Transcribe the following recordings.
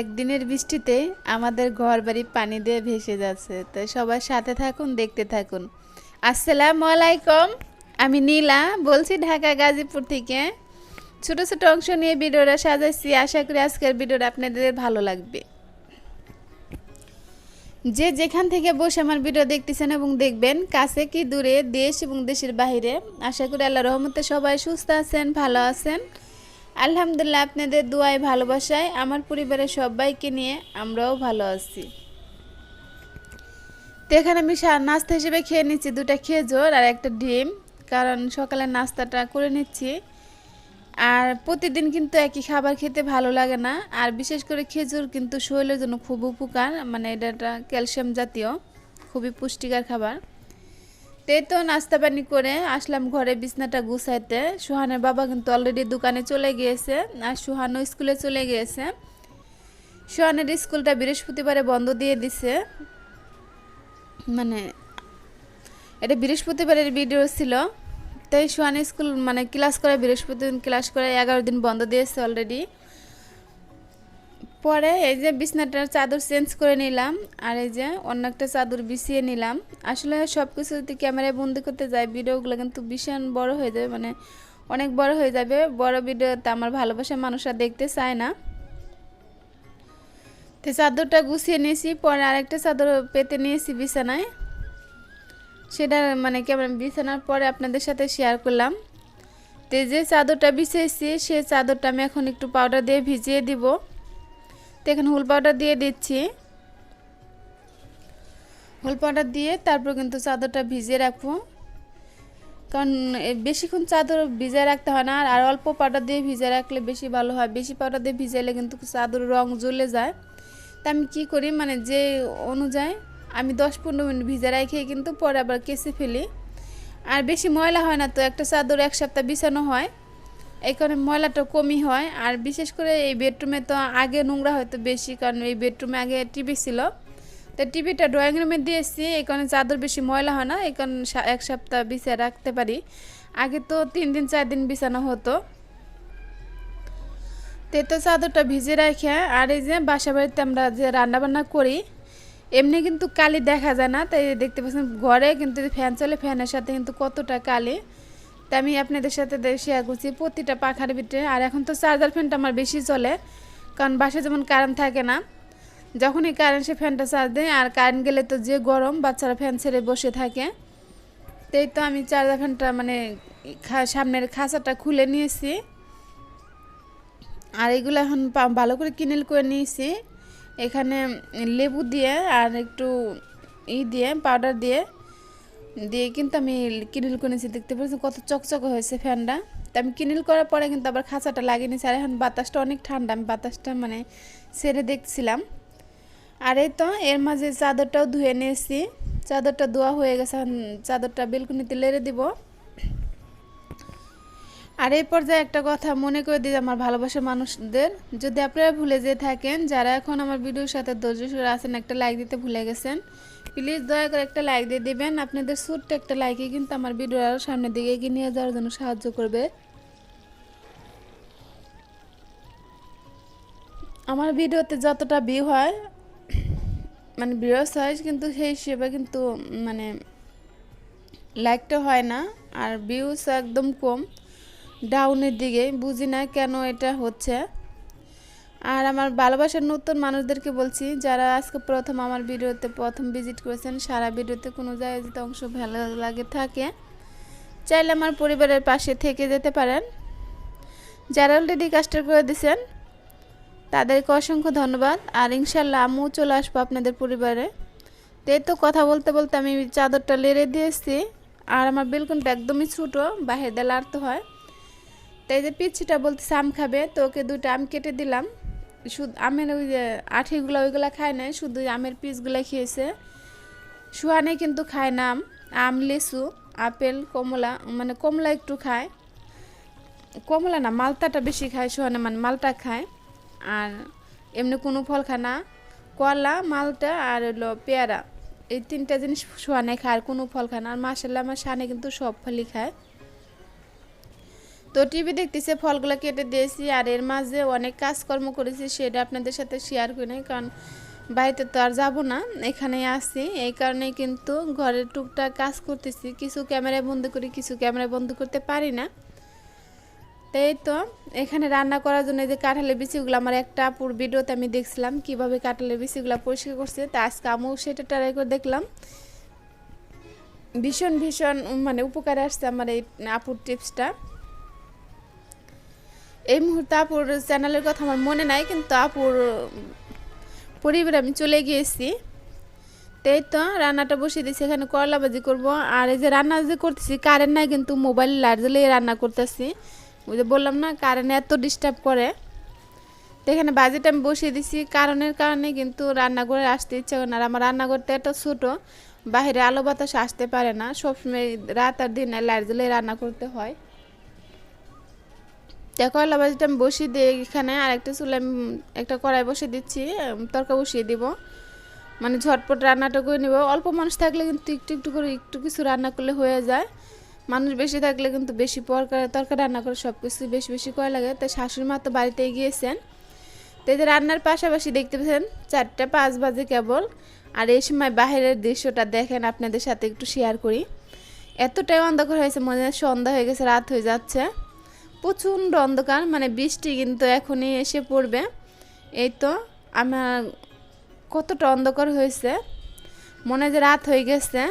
একদিনের বৃষ্টিতে আমাদের ঘর বাড়ি পানি দিয়ে ভেসে যাচ্ছে। তো সবাই সাথে থাকুন, দেখতে থাকুন। আসসালামু আলাইকুম, আমি নীলা, বলছি ঢাকা গাজীপুর থেকে। ছোট ছোট অংশ নিয়ে ভিডিওটা সাজাইছি। আশা করি আজকের ভিডিওটা আপনাদের ভালো লাগবে। যে যেখান থেকে বসে আমার ভিডিও দেখতেছেন এবং দেখবেন, কাছে কি দূরে দেশ এবং দেশের বাইরে আশা করি আল্লাহ রহমতে সবাই সুস্থ আছেন, ভালো আছেন। আলহামদুলিল্লাহ, আপনাদের দোয়ায় ভালোবাসায়, আমার পরিবারের সবাইকে নিয়ে আমরাও ভালো আছি। তো এখানে আমি নাস্তা হিসেবে খেয়ে নিচ্ছি দুটা খেজুর আর একটা ডিম, কারণ সকালে নাস্তাটা করে নিচ্ছি। আর প্রতিদিন কিন্তু একই খাবার খেতে ভালো লাগে না, আর বিশেষ করে খেজুর কিন্তু শরীরের জন্য খুব উপকার মানে এটা ক্যালসিয়াম জাতীয়, খুবই পুষ্টিকর খাবার। তো তো নাস্তা পানি করে আসলাম ঘরে বিছনাটা গুছাইতে। সুহানের বাবা কিন্তু অলরেডি দোকানে চলে গিয়েছে আর সুহানও স্কুলে চলে গিয়েছে। সুহানের স্কুলটা বৃহস্পতিবারে বন্ধ দিয়ে দিছে। মানে এটা বৃহস্পতিবারের ভিডিও ছিল। তাই সুহান স্কুল মানে ক্লাস করে বৃহস্পতি দিন ক্লাস করে এগারো দিন বন্ধ দিয়েছে অলরেডি পরে এই যে বিছনাটার চাদর চেঞ্জ করে নিলাম, আর এই যে অন্য একটা চাদর বিছিয়ে নিলাম। আসলে সব কিছু যদি ক্যামেরায় বন্দি করতে যাই, ভিডিওগুলো কিন্তু ভীষণ বড় হয়ে যাবে মানে অনেক বড় হয়ে যাবে। বড় ভিডিওতে আমার ভালোবাসার মানুষরা দেখতে চায় না। তো চাদরটা গুছিয়ে নিয়েছি, পরে আরেকটা চাদর পেতে নিয়েছি বিছানায়। সেটা মানে কেমন বিছানার পরে আপনাদের সাথে শেয়ার করলাম। তো যে চাদরটা বিছিয়েছি, সে চাদরটা আমি এখন একটু পাউডার দিয়ে ভিজিয়ে দিব। তো এখানে হুল পাউডার দিয়ে দিচ্ছি। হুল পাউডার দিয়ে তারপর কিন্তু চাদরটা ভিজিয়ে রাখব। কারণ বেশিক্ষণ চাদর ভিজিয়ে রাখতে হয় না, আর অল্প পাউডার দিয়ে ভিজিয়ে রাখলে বেশি ভালো হয়। বেশি পাউডার দিয়ে ভিজাইলে কিন্তু চাদর রং জ্বলে যায়। তা আমি কী করি মানে যে অনুযায়ী আমি দশ পনেরো মিনিট ভিজে রেখে, কিন্তু পরে আবার কেসে ফেলি। আর বেশি ময়লা হয় না তো, একটা চাদর এক সপ্তাহ বিছানো হয়। এই কারণে ময়লাটা কমই হয়। আর বিশেষ করে এই বেডরুমে তো আগে নোংরা হয়তো বেশি, কারণ এই বেডরুমে আগে টিভি ছিল। তো টিভিটা ড্রয়িং রুমে দিয়েছি, এই কারণে চাদর বেশি ময়লা হয় না, এই কারণে এক সপ্তাহ বিছিয়ে রাখতে পারি। আগে তো তিন দিন, চার দিন বিছানো হতো। তো এই তো চাদরটা ভিজে রাখে। আর এই যে বাসা বাড়িতে আমরা যে রান্নাবান্না করি, এমনি কিন্তু কালি দেখা যায় না। তাই দেখতে পাচ্ছেন, ঘরে কিন্তু ফ্যান চলে ফ্যানের সাথে কিন্তু কতটা কালি। তাই আমি আপনাদের সাথে শেয়ার করছি, প্রতিটা পাখার ভিতরে। আর এখন তো চার্জার ফ্যানটা আমার বেশি চলে, কারণ বাসায় যেমন কারেন্ট থাকে না, যখনই কারেন্ট সে ফ্যানটা চার্জ দেয়, আর কারেন্ট গেলে তো যে গরম বাচ্চারা ফ্যান ছেড়ে বসে থাকে। তাই তো আমি চার্জার ফ্যানটা মানে সামনের খাঁচাটা খুলে নিয়েছি। আর এগুলো এখন ভালো করে কিনেল করে নিয়েছি। এখানে লেবু দিয়ে আর একটু ই দিয়ে পাউডার দিয়ে দিয়ে কিন্তু আমি কিনিল করে নিয়েছি দেখতে পাচ্ছি কত চকচক হয়েছে ফ্যানটা। তা আমি কিনিল করার পরে কিন্তু আবার খাঁচাটা লাগিয়ে নিয়েছি। আর এখন বাতাসটা অনেক ঠান্ডা, আমি বাতাসটা মানে সেরে দেখছিলাম। আর এই তো, এর মাঝে চাদরটাও ধুয়ে নিয়েছি। চাদরটা ধোয়া হয়ে গেছে, এখন চাদরটা বেলকুনিতে লেড়ে দিব। আর এই পর্যায়ে একটা কথা মনে করে দিই আমার ভালোবাসার মানুষদের। যদি আপনারা ভুলে যেয়ে থাকেন, যারা এখন আমার ভিডিওর সাথে ধৈর্য সরে আছেন, একটা লাইক দিতে ভুলে গেছেন প্লিজ দয়া করে একটা লাইক দিয়ে দিবেন। আপনাদের ছোট্ট একটা লাইকে কিন্তু আমার ভিডিও আরও সামনের দিকে এগিয়ে নিয়ে যাওয়ার জন্য সাহায্য করবে। আমার ভিডিওতে যতটা ভিউ হয় মানে ভিউস হয় কিন্তু সেই হিসেবে কিন্তু মানে লাইকটা হয় না। আর ভিউস একদম কম। ডাউনের দিকে, বুঝি না কেন এটা হচ্ছে। আর আমার ভালোবাসার নতুন মানুষদেরকে বলছি, যারা আজকে প্রথম আমার ভিডিওতে প্রথম ভিজিট করেছেন, সারা ভিডিওতে কোনো জায়গায় যদি অংশ ভালো লাগে থাকে, চাইলে আমার পরিবারের পাশে থেকে যেতে পারেন। যারা অলরেডি কাজটা করে দিয়েছেন, তাদেরকে অসংখ্য ধন্যবাদ। আর ইনশাল্লাহ আমিও চলে আসব আপনাদের পরিবারে। তো তো কথা বলতে বলতে আমি চাদরটা লেড়ে দিয়েছি আর আমার বেলকনটা একদমই ছোটো, বাহির দিয়ে লাড়তে হয়। তাই যে পিচ্ছিটা বলতেছে, আম খাবে। তো ওকে দুটো আম কেটে দিলাম। শুধু, আমের ওই যে আঠিগুলো ওইগুলো খায় না শুধু আমের পিসগুলো খেয়েছে। সুহানে কিন্তু খায় না আম লিচু, আপেল, কমলা মানে কমলা একটু খায়। কমলা না মালটাটা বেশি খায় সুহানে মানে মালটা খায়। আর এমনি কোনো ফল খায় না। কলা, মালটা আর হলো পেয়ারা, এই তিনটা জিনিস সোয়ানে খায় আর কোনো ফল খায় না। আর মাসাল্লাহ আমার সানে কিন্তু সব ফলই খায়। তো টিভি দেখতেছে, ফলগুলো কেটে দিয়েছি আর এর মাঝে অনেক কাজকর্ম করেছি, সেটা আপনাদের সাথে শেয়ার করি নাই, কারণ বাড়িতে তো আর যাব না এখানেই আসি এই কারণে কিন্তু ঘরের টুকটাক কাজ করতেছি, কিছু ক্যামেরায় বন্ধ করি, কিছু ক্যামেরায় বন্ধ করতে পারি না। তাই তো, এখানে রান্না করার জন্য যে কাঁঠালের বিচিগুলো, আমার একটা আপুর ভিডিওতে আমি দেখছিলাম কীভাবে কাঁঠালের বিচিগুলো পরিষ্কার করছে, তা আজকে আমিও সেটা ট্রাই করে দেখলাম। ভীষণ ভীষণ মানে উপকারে আসছে আমার এই আপুর টিপসটা এই মুহূর্তে আপুর চ্যানেলের কথা আমার মনে নাই, কিন্তু আপুর পরিবারে আমি চলে গিয়েছি। তাই তো রান্নাটা বসিয়ে দিয়েছি, এখানে করলা ভাজি করব। আর এই যে রান্না যে করতেছি কারেন্ট নাই কিন্তু মোবাইল লাইট জ্বলিয়ে রান্না করতেছি। ওই যে বললাম না কারেন্ট এত ডিস্টার্ব করে। তো এখানে বাজিটা আমি বসিয়ে দিছি কারণের কারণে কিন্তু রান্নাঘরে আসতে ইচ্ছে করে না। আর আমার রান্নাঘরটা এত ছোটো, বাইরে আলো বাতাস আসতে পারে না। সবসময় রাত আর দিনে লাইট জ্বলিয়ে রান্না করতে হয়। তো কয়লা বাজিটা আমি বসিয়ে দিই এখানে। আর একটা চুলে আমি একটা কড়াই বসিয়ে দিচ্ছি তরকা বসিয়ে দিব। মানে ঝটপট রান্নাটা করে নেব। অল্প মানুষ থাকলে কিন্তু একটু একটু করে একটু কিছু রান্না করলে হয়ে যায়। মানুষ বেশি থাকলে কিন্তু বেশি পরকার তরকা রান্না করে সব কিছু বেশি বেশি করা লাগে। তাই শাশুড়ি মা তো বাড়িতে গিয়েছেন। তো এই যে রান্নার পাশাপাশি দেখতে পেয়েছেন চারটা পাঁচ বাজে কেবল। আর এই সময় বাহিরের দৃশ্যটা দেখেন, আপনাদের সাথে একটু শেয়ার করি। এতটাই অন্ধকার হয়েছে, মনে সন্ধ্যা হয়ে গেছে, রাত হয়ে যাচ্ছে। প্রচণ্ড অন্ধকার মানে বৃষ্টি কিন্তু এখনই এসে পড়বে। এই তো আমার কতটা অন্ধকার হয়েছে, মনে যে রাত হয়ে গেছে।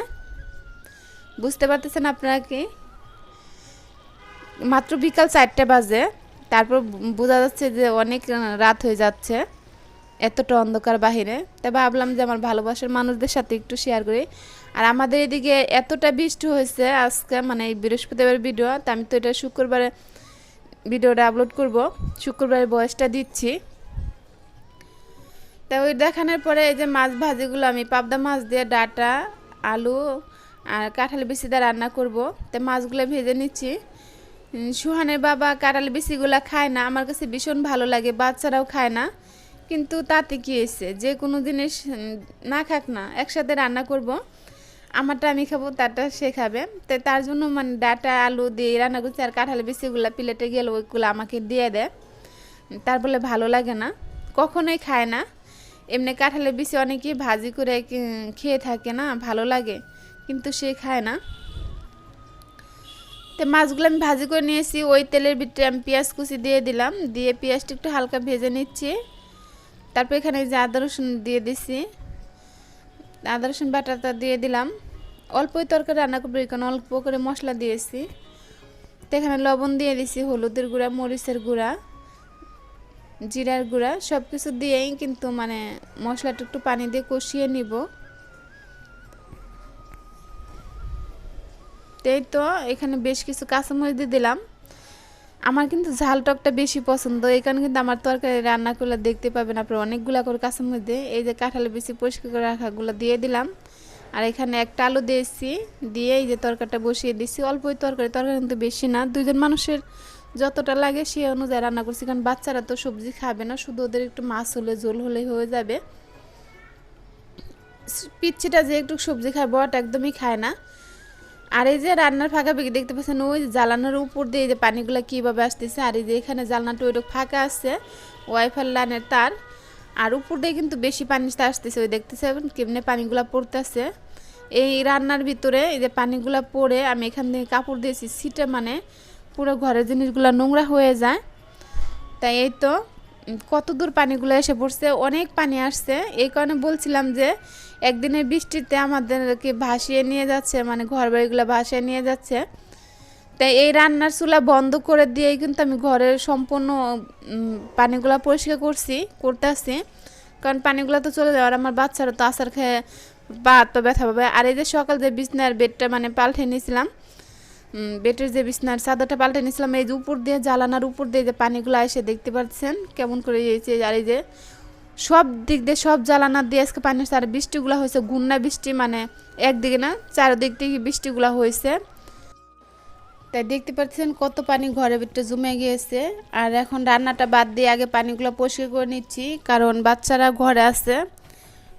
বুঝতে পারতেছেন আপনারা কি? মাত্র বিকাল চারটে বাজে, তারপর বোঝা যাচ্ছে যে অনেক রাত হয়ে যাচ্ছে, এতটা অন্ধকার বাহিরে। তাই ভাবলাম যে আমার ভালোবাসার মানুষদের সাথে একটু শেয়ার করি। আর আমাদের এদিকে এতটা বৃষ্টি হয়েছে আজকে মানে এই বৃহস্পতিবার ভিডিও তা আমি তো এটা শুক্রবারে ভিডিওটা আপলোড করব। শুক্রবারের বয়সটা দিচ্ছি। তা ওই দেখানোর পরে এই যে মাছ ভাজিগুলো আমি পাবদা মাছ দিয়ে ডাটা, আলু আর কাঁঠাল বিচি দিয়ে রান্না করব। তো মাছগুলো ভেজে নিচ্ছি। সুহানের বাবা কাঁঠাল বিচিগুলো খায় না। আমার কাছে ভীষণ ভালো লাগে, বাচ্চারাও খায় না। কিন্তু তাতে কি এসে যে কোনো জিনিস না খাক না, একসাথে রান্না করব। আমারটা আমি খাব, তারটা সে খাবে। তো তার জন্য মানে ডাটা, আলু দিয়ে রান্না করছি, আর কাঁঠাল বিচিগুলো প্লেটে গেলে ওইগুলো আমাকে দিয়ে দেয়। তার বলে ভালো লাগে না। কখনোই খায় না। এমনি কাঁঠালের বিচি অনেকেই ভাজি করে খেয়ে থাকে না, ভালো লাগে, কিন্তু সে খায় না। তো মাছগুলো আমি ভাজি করে নিয়েছি, ওই তেলের ভিতরে আমি পেঁয়াজ কুচি দিয়ে দিলাম, দিয়ে পেঁয়াজটা একটু হালকা ভেজে নিচ্ছি। তারপর এখানে যে আদা রসুন দিয়ে দিছি, আদা রসুন বাটাটা দিয়ে দিলাম। অল্পই তরকারি রান্না করব এখানে অল্প করে মশলা দিয়েছি। তো এখানে লবণ দিয়ে দিছি, হলুদের গুঁড়া, মরিচের গুঁড়া, জিরার গুঁড়া সব কিছু দিয়েই কিন্তু মানে মশলাটা একটু পানি দিয়ে কষিয়ে নিব। এই তো এখানে বেশ কিছু কাঁচামরিচ দিয়ে দিলাম। আমার কিন্তু ঝাল টকটা বেশি পছন্দ এখানে কিন্তু আমার তরকারি রান্না করলে দেখতে পাবেন আপনার অনেকগুলা করে কাঁচামরিচ দিয়ে, এই যে কাঁঠালে বেশি পরিষ্কার করে রাখাগুলো দিয়ে দিলাম। আর এখানে একটা আলু দিয়েছি, দিয়ে এই যে তরকারিটা বসিয়ে দিচ্ছি অল্পই তরকারি তরকারি কিন্তু বেশি না। দুইজন মানুষের যতটা লাগে সে অনুযায়ী রান্না করছি, কারণ বাচ্চারা তো সবজি খাবে না, শুধু ওদের একটু মাছ হলে, ঝোল হলে হয়ে যাবে। পিচ্ছিটা যে একটু সবজি খায় বট একদমই খায় না। আর এই যে রান্নার ফাঁকা ফাঁকি দেখতে পাচ্ছেন ওই জ্বালানোর উপর দিয়ে এই যে পানিগুলো কীভাবে আসতেছে, আর এই যে এখানে জ্বালানাটা ওইরকম ফাঁকা আছে, ওয়াইফাই লাইনের তার। আর উপর দিয়ে কিন্তু বেশি পানি আসতেছে, ওই দেখতেছে কেমনে পানিগুলা পড়তেছে। এই রান্নার ভিতরে এই যে পানিগুলো পড়ে আমি এখান থেকে কাপড় দিয়েছি সিটে মানে পুরো ঘরের জিনিসগুলো নোংরা হয়ে যায়। তাই এই তো কত দূর পানিগুলো এসে পড়ছে, অনেক পানি আসছে। এই কারণে বলছিলাম যে একদিনের বৃষ্টিতে আমাদেরকে ভাসিয়ে নিয়ে যাচ্ছে মানে ঘর বাড়িগুলো ভাসিয়ে নিয়ে যাচ্ছে। তাই এই রান্নার চুলা বন্ধ করে দিয়েই কিন্তু আমি ঘরের সম্পূর্ণ পানিগুলো পরিষ্কার করছি, করতে আসছি। কারণ পানিগুলো তো চলে যাওয়ার, আমার বাচ্চারা তো আসার খেয়ে পা তো ব্যথা পাবে। আর এই যে সকাল যে বিছনার বেডটা মানে পাল্টে নিয়েছিলাম বেটের যে বিছনার চাদরটা পাল্টে নিয়েছিলাম এই যে উপর দিয়ে জ্বালানার উপর দিয়ে যে পানিগুলো এসে দেখতে পাচ্ছেন কেমন করে এই আর এই যে সব দিক দিয়ে সব জ্বালানা দিয়ে আজকে পানি আর বৃষ্টিগুলো হয়েছে গুন্না বৃষ্টি মানে একদিকে না, চারদিক থেকে বৃষ্টিগুলো হয়েছে। তাই দেখতে পাচ্ছেন কত পানি ঘরের ভিতরে জমে গিয়েছে। আর এখন রান্নাটা বাদ দিয়ে আগে পানিগুলো পরিষ্কার করে নিচ্ছি, কারণ বাচ্চারা ঘরে আছে,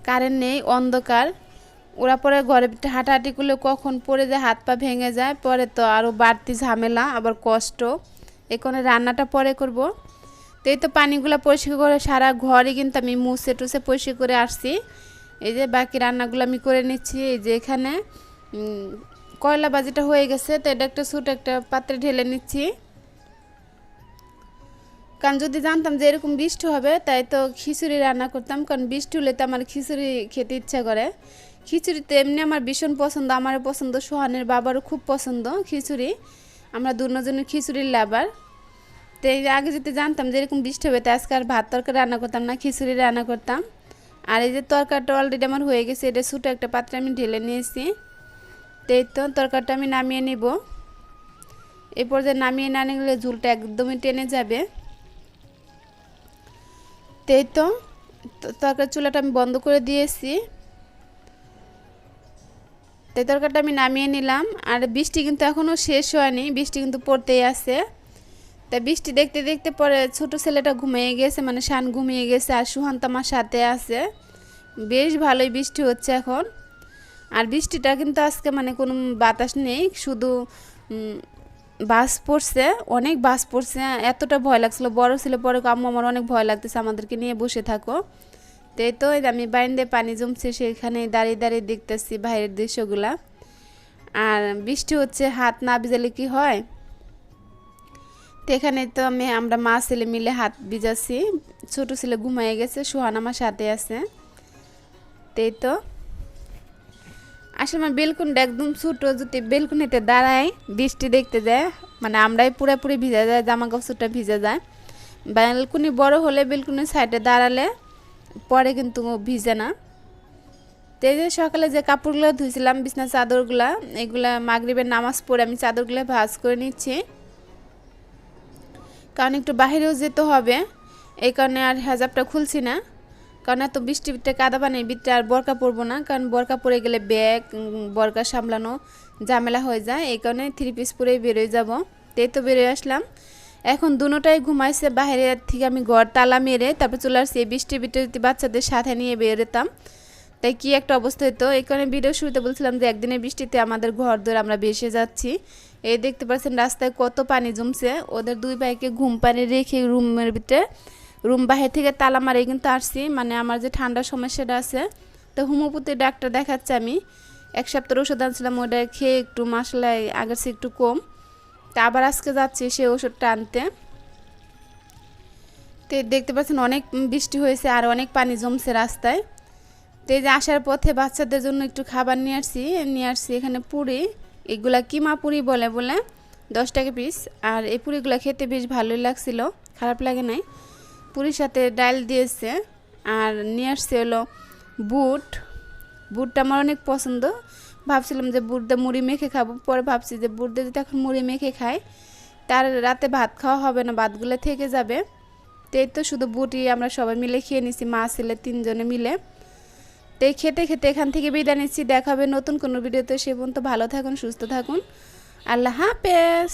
কারেন্ট নেই, অন্ধকার। ওরা পরে ঘরে ভিতরে হাঁটাহাঁটি করলে কখন পড়ে যায়, হাত পা ভেঙে যায়, পরে তো আরও বাড়তি ঝামেলা, আবার কষ্ট। এখানে রান্নাটা পরে করব। তো এই তো পানিগুলো পরিষ্কার করে সারা ঘরই কিন্তু আমি মুছে টুসে পরিষ্কার করে আসছি। এই যে বাকি রান্নাগুলো আমি করে নিচ্ছি, এই যে এখানে কয়লা বাজিটা হয়ে গেছে, তো এটা একটা ছোট একটা পাত্রে ঢেলে নিচ্ছি। কারণ যদি জানতাম যে এরকম বৃষ্টি হবে, তাই তো খিচুড়ি রান্না করতাম, কারণ বৃষ্টি হলে তো আমার খিচুড়ি খেতে ইচ্ছা করে। খিচুড়ি তো এমনি আমার ভীষণ পছন্দ, আমারও পছন্দ, সোহানের বাবারও খুব পছন্দ খিচুড়ি। আমরা দুজনের খিচুড়ির লাভার। তো আগে যদি জানতাম যে এরকম বৃষ্টি হবে, তো আজকে আর ভাত তরকারি রান্না করতাম না, খিচুড়ি রান্না করতাম। আর এই যে তরকারিটা অলরেডি আমার হয়ে গেছে, এটা ছোটো একটা পাত্রে আমি ঢেলে নিয়েছি। তো তো তরকারিটা আমি নামিয়ে নিব। এই পর্যায়ে নামিয়ে না নিলে ঝুলটা একদমই টেনে যাবে। তো এই তো তরকারি চুলাটা আমি বন্ধ করে দিয়েছি। তো এই তরকারিটা আমি নামিয়ে নিলাম। আর বৃষ্টি কিন্তু এখনও শেষ হয়নি, বৃষ্টি কিন্তু পড়তেই আছে। তা বৃষ্টি দেখতে দেখতে পরে ছোট ছেলেটা ঘুমিয়ে গেছে মানে শান ঘুমিয়ে গেছে আর সুহান্ত আমার সাথে আছে। বেশ ভালোই বৃষ্টি হচ্ছে এখন। আর বৃষ্টিটা কিন্তু আজকে মানে কোনো বাতাস নেই, শুধু বাস পড়ছে, অনেক বাস পড়ছে, এতটা ভয় লাগছিল, বড় ছিল, পরে আম্মু আমার অনেক ভয় লাগতেছে, আমাদেরকে নিয়ে বসে থাকো। তো এই তো আমি বাইন্দে পানি জমছে, সেখানে দাঁড়িয়ে দাঁড়িয়ে দেখতেছি বাইরের দৃশ্যগুলা। আর বৃষ্টি হচ্ছে, হাত না ভিজালে কি হয়? তো এখানে তো আমি, আমরা মা ছেলে মিলে হাত ভিজাচ্ছি, ছোট ছেলে ঘুমাইয়ে গেছে, সোহান আমার সাথে আছে। তো এই তো আসলে আমার বেলকুনটা একদম ছোটো, যদি বেলকুনিতে দাঁড়ায়, বৃষ্টি দেখতে যায় মানে আমরাই পুরোপুরি ভিজা যায় জামা কাপড়টা ভিজে যায়। বেলকুনি বড় হলে বেলকুনির সাইডে দাঁড়ালে পরে কিন্তু ভিজে না। তো এই যে সকালে যে কাপড়গুলো ধুয়েছিলাম বিছনা চাদরগুলা, এগুলা মাগরিবের নামাজ পড়ে আমি চাদরগুলো ভাজ করে নিচ্ছি। কারণ একটু বাইরেও যেতে হবে, এই কারণে আর হেজাবটা খুলছি না। কারণ এত বৃষ্টিতে কাদা পানির ভিতরে আর বরকা পরবো না, কারণ বরকা পরে গেলে ব্যাগ বরকা সামলানো ঝামেলা হয়ে যায়, এই কারণে থ্রি পিস পরেই বেরোয় যাব। তাই তো বেরোয় আসলাম। এখন দুটোটাই ঘুমাইছে, বাইরে থেকে আমি ঘর তালা মেরে তারপর চলে আসছি। এই বৃষ্টির ভিতরে যদি বাচ্চাদের সাথে নিয়ে বেরোতাম। তাই কি একটা অবস্থা হতো এই কারণে ভিডিও শুরুতে বলছিলাম যে একদিনের বৃষ্টিতে আমাদের ঘর ধরে আমরা ভেসে যাচ্ছি। এই দেখতে পাচ্ছেন রাস্তায় কত পানি জমছে। ওদের দুই ভাইকে ঘুম পানি রেখে রুমের ভিতরে রুম বাহির থেকে তালা মারে কিন্তু আসছি। মানে আমার যে ঠান্ডার সমস্যাটা আছে। তো হোমিওপ্যাথি ডাক্তার দেখাচ্ছে আমি। এক সপ্তাহ ওষুধ আনছিলাম ওটা খেয়ে একটু মশলায় আগের চেয়ে একটু কম। তা আবার আজকে যাচ্ছি সে ওষুধটা আনতে। তো দেখতে পাচ্ছেন অনেক বৃষ্টি হয়েছে আর অনেক পানি জমছে রাস্তায়। তো এই যে আসার পথে বাচ্চাদের জন্য একটু খাবার নিয়ে আসছি নিয়ে আসছি এখানে পুরি। এগুলা কিমা পুরি বলে বলে দশ টাকা পিস আর এই পুরিগুলো খেতে বেশ ভালোই লাগছিল, খারাপ লাগে নাই। পুরীর সাথে ডাল দিয়েছে। আর নিয়ে আসছে হলো বুট। বুটটা আমার অনেক পছন্দ। ভাবছিলাম যে বুট দিয়ে মুড়ি মেখে খাব। পরে ভাবছি যে বুট দিয়ে যদি এখন মুড়ি মেখে খাই, তার রাতে ভাত খাওয়া হবে না, ভাতগুলো থেকে যাবে। তো তো শুধু বুটি আমরা সবাই মিলে খেয়ে নিছি, মা ছেলে তিনজনে মিলে। তো খেতে খেতে এখান থেকে বিদায় নিচ্ছি। দেখাবে নতুন কোনো ভিডিওতে। সে পর্যন্ত ভালো থাকুন, সুস্থ থাকুন। আল্লাহ হাফেজ।